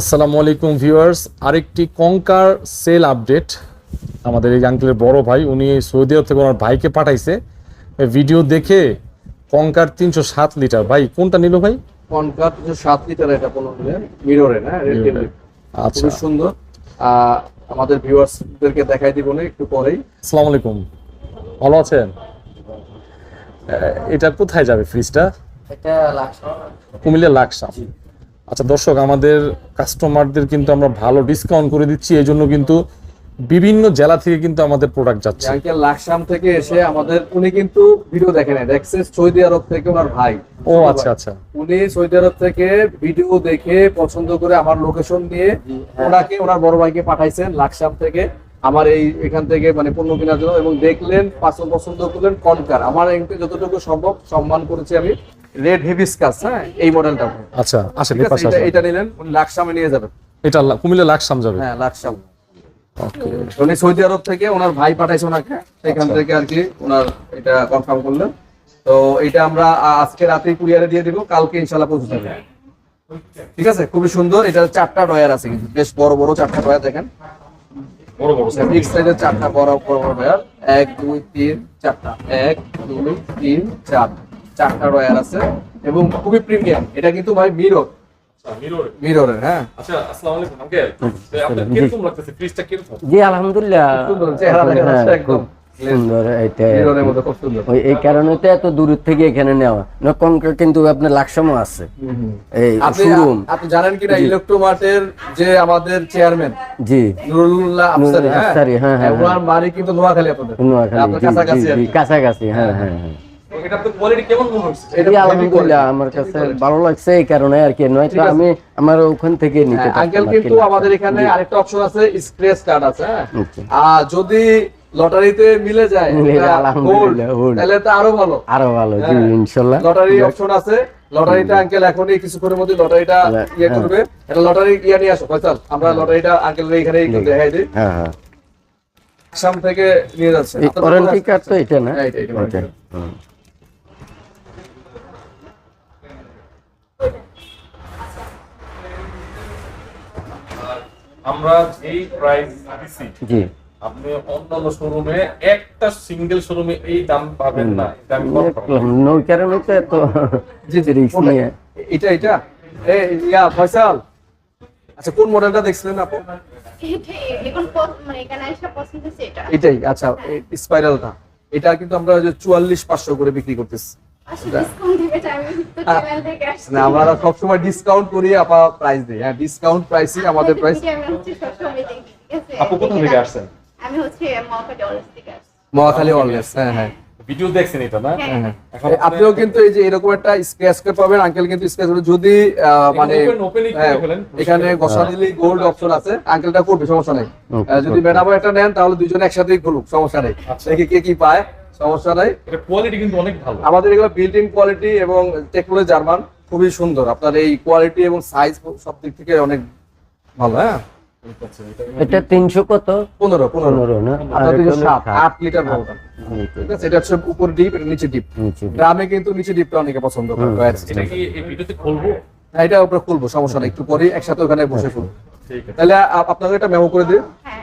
আসসালামু আলাইকুম ভিউয়ার্স। আরেকটি কঙ্কার সেল আপডেট। আমাদের এই আঙ্কেলের বড় ভাই উনি সৌদি আরব থেকে ওনার ভাইকে পাঠাইছে। ভিডিও দেখে কঙ্কার তিনশো সাত লিটার। ভাই কোনটা নিল ভাই? কঙ্কার তিনশো সাত লিটার এটা কোনো মিররে না আচ্ছা। সুন্দর। আমাদের ভিউয়ার্সদেরকে দেখাই দিব না একটু পরেই। আসসালামু আলাইকুম। ভালো আছেন? এটা কোথায় যাবে ফ্রিজটা এটা লাগছে কুমিল্লা লাকসাম। আচ্ছা দর্শক আমাদের কাস্টমারদের কিন্তু আমরা ভালো ডিসকাউন্ট করে দিচ্ছি এই জন্য কিন্তু বিভিন্ন জেলা থেকে কিন্তু আমাদের প্রোডাক্ট যাচ্ছে। আঙ্কেল লাকসাম থেকে এসে আমাদের উনি কিন্তু ভিডিও দেখেন দেখছে সৌদি আরব থেকে ওনার ভাই। ও আচ্ছা আচ্ছা। উনি সৌদি আরব থেকে ভিডিও দেখে পছন্দ করে আমার লোকেশন দিয়ে ওনাকে ওনার বড় ভাইকে পাঠাইছেন লাকসাম থেকে। আমার এই এখান থেকে মানে পণ্য কেনার জন্য এবং দেখলেন পছন্দ করলেন কনকার। আমার এখানে যতটুকু সম্ভব সম্মান করেছি আমি। রেড হেভিসকাস হ্যাঁ? এই মডেলটা আচ্ছা আসেন ঠিক এই পাশে এটা- নিলেন উনি লাকসামে নিয়ে যাবেন। এটা কুমিল্লা লাকসাম যাবে। হ্যাঁ লাকসাম। ওকে। উনি সৌদি আরব থেকে ওনার ভাই পাঠাইছে ওনাকে। সেখান আচ্ছা। থেকে আর কি ওনার এটা কনফার্ম করলেন। তো এটা আমরা আজকে রাতে কুরিয়ারে দিয়ে দিব কালকে ইনশাল্লাহ পৌঁছে যাবে। ঠিক আছে? খুবই সুন্দর। এটা চারটা ডয়ার আছে কিন্তু। বেশ বড় বড় চারটা ডয়ার দেখেন। বড় বড় বিগ সাইজের চারটা বড় বড় বড় ডয়ার এক দুই তিন চারটা। এক দুই তিন চার। চারটা ডয়ার আছে এবং খুবই প্রিমিয়াম। এটা কিন্তু ভাই মিরর। মিররের হ্যাঁ। আচ্ছা আসসালামু আলাইকুম আঙ্কেল। আপনার কীরকম লাগতেছে? ফ্রিজটা কীরকম? জি আলহামদুলিল্লাহ। সুন্দর চেহারা দেখা হ্যাঁ, যাচ্ছে একদম সুন্দর এটা মিররের মধ্যে খুব সুন্দর। ওই এই কারণে তো এত দূর থেকে এখানে নেওয়া। না কনকার কিন্তু আপনার লাকসামও আছে। এই আপনি শোরুম আপনি জানেন কিনা ইলেকট্রোমার্টের যে আমাদের চেয়ারম্যান জি। নুরুল্লাহ আফসারি হ্যাঁ, হ্যাঁ, ওনার বাড়ি কিন্তু নোয়াখালী আপনাদের নোয়াখালী কাছাকাছি। কাছাকাছি হ্যাঁ হ্যাঁ হ্যাঁ। এটা তো কোয়ালিটি কেমন হচ্ছে? এটা জি, heavy আলহামদুলিল্লাহ আমার কাছে ভালো লাগছে এই কারণে আর কি নয়তো আমি আমার ওখান থেকে নিতে হ্যাঁ, আঙ্কেল পারতাম আর কি কিন্তু আমাদের এখানে আরেকটা অপশন আছে স্ক্র্যাচ কার্ড আছে হ্যাঁ। আর যদি লটারিতে মিলে যায় মিলে এটা যায়, আলহামদুলিল্লাহ, gold, gold। তাহলে তো আরও ভালো। আরও ভালো জি হ্যাঁ। লটারি অপশন আছে। লটারিটা আঙ্কেল এখনই কিছুক্ষণের মধ্যে লটারিটা হ্যাঁ। ইয়ে করবে। এটা লটারি ইয়ে নিয়ে আসো ফয়সাল। আমরা লটারিটা আঙ্কেল এখানে দেখাই দিই। হ্যাঁ হ্যাঁ। আসাম থেকে নিয়ে যাচ্ছে। ওয়ারেন্টি কার্ড তো এটা না? হ্যাঁ, এটা, এটা আমরা যেই প্রাইস দিছি জি। আপনি অন্যান্য শোরুমে একটা সিঙ্গেল শোরুমে এই দাম পাবেন না। ওই কারণে তো এত জি জি। রিস্ক নিয়ে। এটা এটা। এ ইয়া ফয়সাল। আচ্ছা কোন মডেলটা দেখছিলেন আপনি এটাই মানে এখানে এসে পছন্দ হচ্ছে এটা। আচ্ছা স্পাইরালটা এটা কিন্তু আমরা ওই চুয়াল্লিশ পাঁচশো করে বিক্রি করতেছি। আসলে ডিসকাউন্ট দিবে এটা আমি তো চ্যানেল থেকে আসছি। না আমরা সবসময় ডিসকাউন্ট করি আপা প্রাইস দিই। হ্যাঁ ডিসকাউন্ট প্রাইসই আমাদের প্রাইস ভিডিও আমি হচ্ছে সবসময় দেখি ঠিক আছে? আপু কোথা থেকে আসছেন? আমি হচ্ছে মহাকালী অলস থেকে আসছি। মহাখালী অলওয়েজ হ্যাঁ হ্যাঁ। ভিডিও দেখছেন এটা না? হ্যাঁ। হ্যাঁ। এখন এ, আপনিও কিন্তু এই যে এরকম একটা স্ক্র্যাচ কার্ড পাবেন আঙ্কেল কিন্তু স্ক্র্যাচ যদি আহ, মানে করে হ্যাঁ, এখানে ঘষা দিলে গোল্ড অপশন আছে আঙ্কেলটা করবে সমস্যা নেই। যদি. ম্যাডাম একটা নেন তাহলে দুজনে একসাথেই করুক সমস্যা নেই। আচ্ছা। দেখি কে কি পায়। সমস্যা নাই। এটা কোয়ালিটি কিন্তু অনেক ভালো। আমাদের এগুলো বিল্ট ইন কোয়ালিটি এবং টেকনোলজি জার্মান খুবই সুন্দর। আপনার এই কোয়ালিটি এবং সাইজ সব দিক থেকে অনেক ভালো হ্যাঁ? এটা তিনশো কত? পনেরো পনেরো। না? এটা। আট লিটার বলতাম ঠিক আছে এটা হচ্ছে উপর ডিপ এটা নিচে ডিপ গ্রামে কিন্তু নিচে ডিপটা অনেকে পছন্দ করে এটা কি এই ভিডিওতে খুলবো? হ্যাঁ, এটা উপরে খুলবো সমস্যা নেই একটু পরে একসাথে ওখানে বসে খুলবো। তাহলে আপ- আপনাকে একটা মেমো করে দিই। হ্যাঁ।